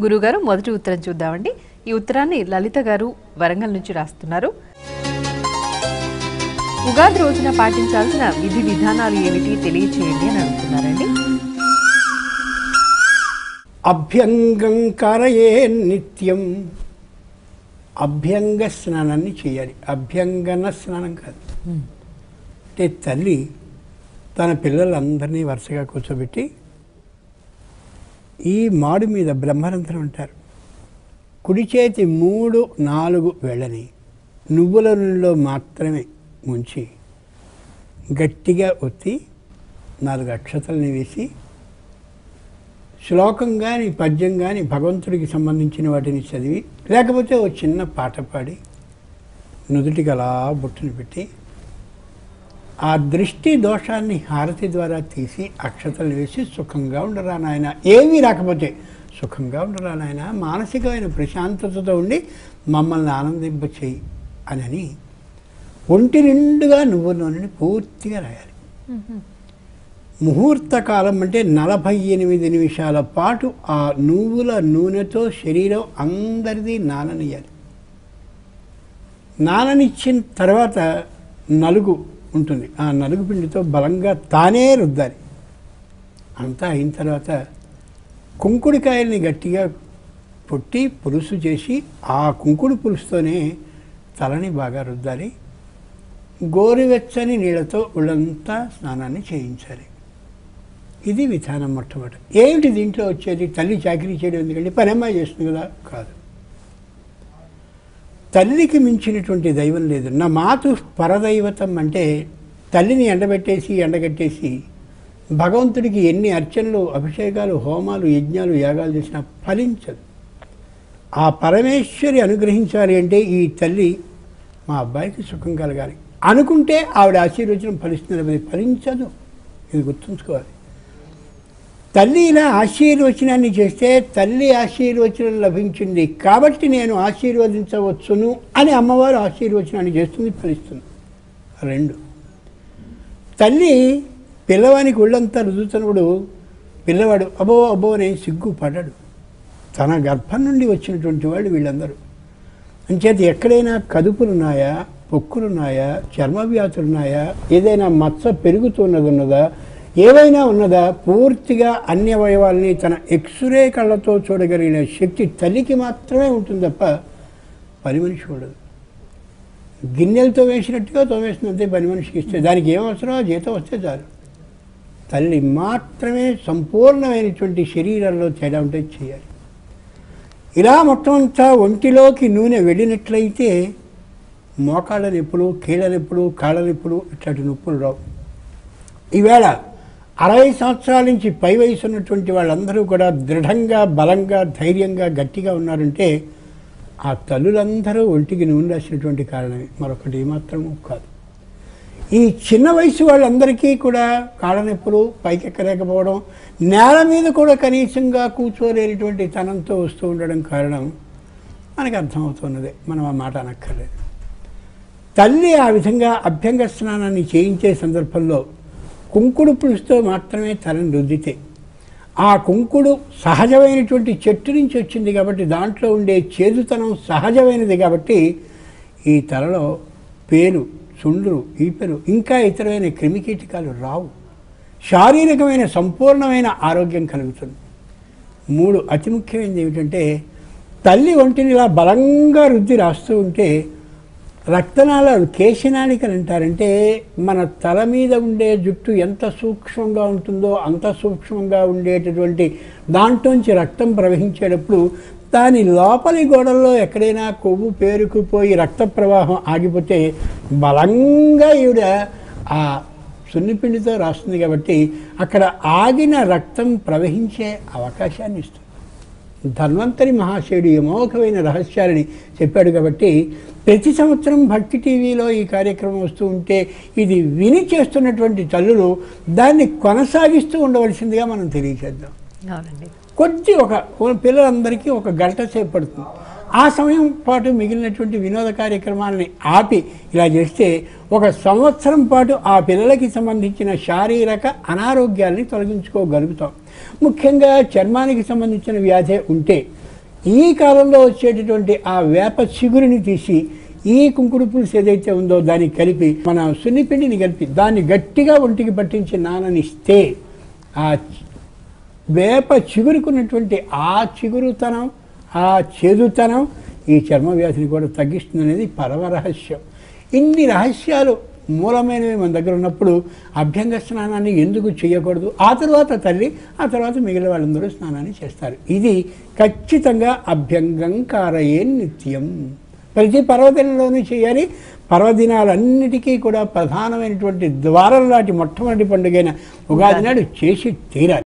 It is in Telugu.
గురుగారు మొదటి ఉత్తరం చూద్దామండి. ఈ ఉత్తరాన్ని లలిత గారు వరంగల్ నుంచి రాస్తున్నారు. ఉగాది రోజున పాటించాల్సిన విధి విధానాలు ఏమిటి తెలియచేయండి అని అడుగుతున్నారండి. అభ్యంగం కరయే నిత్యం. అభ్యంగ స్నానాన్ని చేయాలి. అభ్యంగన స్నానం కాదు. అంటే తల్లి తన పిల్లలందరినీ వరుసగా కూర్చోబెట్టి ఈ మాడు మీద బ్రహ్మరంధ్రం ఉంటారు కుడి చేతి మూడు నాలుగు వేళ్ళని నువ్వుల నూనెలో మాత్రమే ముంచి గట్టిగా ఒత్తి నాలుగు అక్షతల్ని వేసి శ్లోకం కానీ పద్యం కానీ భగవంతుడికి సంబంధించిన వాటిని చదివి లేకపోతే ఓ చిన్న పాట పాడి నుదుటికి అలా బొట్టును పెట్టి ఆ దృష్టి దోషాన్ని హారతి ద్వారా తీసి అక్షతలు వేసి సుఖంగా ఉండరా నాయన? ఏమీ రాకపోతే సుఖంగా ఉండరా నాయన? మానసికమైన ప్రశాంతతతో ఉండి మమ్మల్ని ఆనందింపచేయి అని ఒంటి నిండుగా నువ్వు నూనెని పూర్తిగా రాయాలి. ముహూర్త కాలం అంటే నలభై ఎనిమిది నిమిషాల పాటు ఆ నువ్వుల నూనెతో శరీరం అందరిది నాననియాలి నాననిచ్చిన తర్వాత నలుగు ఉంటుంది. ఆ నలుగు పిండితో బలంగా తానే రుద్దాలి. అంతా అయిన తర్వాత కుంకుడికాయల్ని గట్టిగా పొట్టి పులుసు చేసి ఆ కుంకుడు పులుసుతోనే తలని బాగా రుద్దాలి. గోరువెచ్చని నీళ్ళతో ఒళ్ళంతా స్నానాన్ని చేయించాలి. ఇది విధానం మొట్టమొదటి. ఏమిటి దీంట్లో వచ్చేది? తల్లి చాకరీ చేయడం ఎందుకంటే పని అమ్మాయి చేస్తుంది కదా? కాదు. తల్లికి మించినటువంటి దైవం లేదు. నా మాతు పరదైవతం అంటే తల్లిని ఎండబెట్టేసి ఎండగట్టేసి భగవంతుడికి ఎన్ని అర్చనలు అభిషేకాలు హోమాలు యజ్ఞాలు యాగాలు చేసినా ఫలించదు. ఆ పరమేశ్వరి అనుగ్రహించాలి అంటే ఈ తల్లి మా అబ్బాయికి సుఖం కలగాలి. అనుకుంటే ఆవిడ ఆశీర్వచనం ఫలిస్తుంది లేకపోతే ఫలించదు. ఇది గుర్తుంచుకోవాలి. తల్లి ఇలా ఆశీర్వచనాన్ని చేస్తే తల్లి ఆశీర్వచనం లభించింది. కాబట్టి నేను ఆశీర్వదించవచ్చును అని అమ్మవారు ఆశీర్వచనాన్ని చేస్తుంది ఫలిస్తుంది. రెండు. తల్లి పిల్లవానికి ఒళ్ళంతా రుదుతున్నప్పుడు పిల్లవాడు అబ్బో అబ్బో నేను సిగ్గు తన గర్భం నుండి వచ్చినటువంటి వాళ్ళు వీళ్ళందరూ. అంచేత ఎక్కడైనా కదుపులున్నాయా పొక్కులున్నాయా చర్మవ్యాధులున్నాయా ఏదైనా మచ్చ పెరుగుతున్నది ఉన్నదా ఏవైనా ఉన్నదా పూర్తిగా అన్ని అవయవాల్ని తన ఎక్స్రే కళ్ళతో చూడగలిగిన శక్తి తల్లికి మాత్రమే ఉంటుంది తప్ప పని మనిషి ఉండదు. గిన్నెలతో వేసినట్టుగా తోమేసినంతే పని మనిషికి ఇస్తే. దానికి ఏమవసరమో జీతం వస్తే చాలు. తల్లి మాత్రమే సంపూర్ణమైనటువంటి శరీరంలో తేడా ఉంటే చేయాలి. ఇలా మొత్తం అంతా ఒంటిలోకి నూనె వెళ్ళినట్లయితే మోకాళ్ళ నొప్పులు కీళ్ళ నొప్పులు కాళ్ళ నొప్పులు ఇట్లాంటి నొప్పులు రావు. ఈవేళ అరవై సంవత్సరాల నుంచి పై వయసు ఉన్నటువంటి వాళ్ళందరూ కూడా దృఢంగా బలంగా ధైర్యంగా గట్టిగా ఉన్నారంటే ఆ తల్లులందరూ ఒంటికి నూనె రాసినటువంటి కారణమే. మరొకటి ఏమాత్రము కాదు. ఈ చిన్న వయసు వాళ్ళందరికీ కూడా కాళ్ళనొప్పులు పైకెక్కలేకపోవడం నేల మీద కూడా కనీసంగా కూర్చోలేనటువంటి తనంతో వస్తూ ఉండడం కారణం మనకు అర్థమవుతున్నదే. మనం ఆ మాట అనక్కర్లేదు. తల్లి ఆ విధంగా అభ్యంగ స్నానాన్ని చేయించే సందర్భంలో కుంకుడు పులుసుతో మాత్రమే తలని రుద్దితే ఆ కుంకుడు సహజమైనటువంటి చెట్టు నుంచి వచ్చింది కాబట్టి దాంట్లో ఉండే చేదుతనం సహజమైనది కాబట్టి ఈ తలలో పేను చుండ్రు ఈపెను ఇంకా ఇతరమైన క్రిమికీటకాలు రావు. శారీరకమైన సంపూర్ణమైన ఆరోగ్యం కలుగుతుంది. మూడు అతి ముఖ్యమైనది ఏమిటంటే తల్లి ఒంటిని ఇలా బలంగా రుద్ది రాస్తూ ఉంటే రక్తనాళాలు కేశనాళికలు అంటారంటే మన తల మీద ఉండే జుట్టు ఎంత సూక్ష్మంగా ఉంటుందో అంత సూక్ష్మంగా ఉండేటటువంటి దాంట్లోంచి రక్తం ప్రవహించేటప్పుడు దాని లోపలి గోడల్లో ఎక్కడైనా కొవ్వు పేరుకుపోయి రక్త ప్రవాహం ఆగిపోతే బలంగా ఈవిడ ఆ సున్నిపిండితో రాస్తుంది కాబట్టి అక్కడ ఆగిన రక్తం ప్రవహించే అవకాశాన్ని ఇస్తుంది. ధన్వంతరి మహాశయుడు అమోఘమైన రహస్యాలని చెప్పాడు కాబట్టి ప్రతి సంవత్సరం భక్తి టీవీలో ఈ కార్యక్రమం వస్తూ ఉంటే ఇది విని చేస్తున్నటువంటి తల్లులు దాన్ని కొనసాగిస్తూ ఉండవలసిందిగా మనం తెలియజేద్దాం. అవునండి. కొద్ది ఒక పిల్లలందరికీ ఒక గంట సేపు పడుతుంది. ఆ సమయం పాటు మిగిలినటువంటి వినోద కార్యక్రమాలని ఆపి ఇలా చేస్తే ఒక సంవత్సరం పాటు ఆ పిల్లలకి సంబంధించిన శారీరక అనారోగ్యాల్ని తొలగించుకోగలుగుతాం. ముఖ్యంగా చర్మానికి సంబంధించిన వ్యాధి ఉంటే ఈ కాలంలో వచ్చేటటువంటి ఆ వేప చిగురిని తీసి ఈ కుంకుడు పులుసు ఏదైతే ఉందో దాన్ని కలిపి మన సున్నిపిండిని కలిపి దాన్ని గట్టిగా ఒంటికి పట్టించి నాననిస్తే ఆ వేప చిగురుకున్నటువంటి ఆ చిగురుతనం ఆ చేదుతనం ఈ చర్మ వ్యాధిని కూడా తగ్గిస్తుంది అనేది పరమ రహస్యం. ఇన్ని రహస్యాలు మూలమైనవి మన దగ్గర ఉన్నప్పుడు అభ్యంగ స్నానాన్ని ఎందుకు చేయకూడదు? ఆ తర్వాత తల్లి ఆ తర్వాత మిగిలిన వాళ్ళందరూ స్నానాన్ని చేస్తారు. ఇది ఖచ్చితంగా అభ్యంగంకారయే నిత్యం. ప్రతి పర్వదినంలోనూ చేయాలి. పర్వదినాలన్నిటికీ కూడా ప్రధానమైనటువంటి ద్వారం లాంటి మొట్టమొదటి పండుగైన ఉగాది. నాడు చేసి తీరాలి.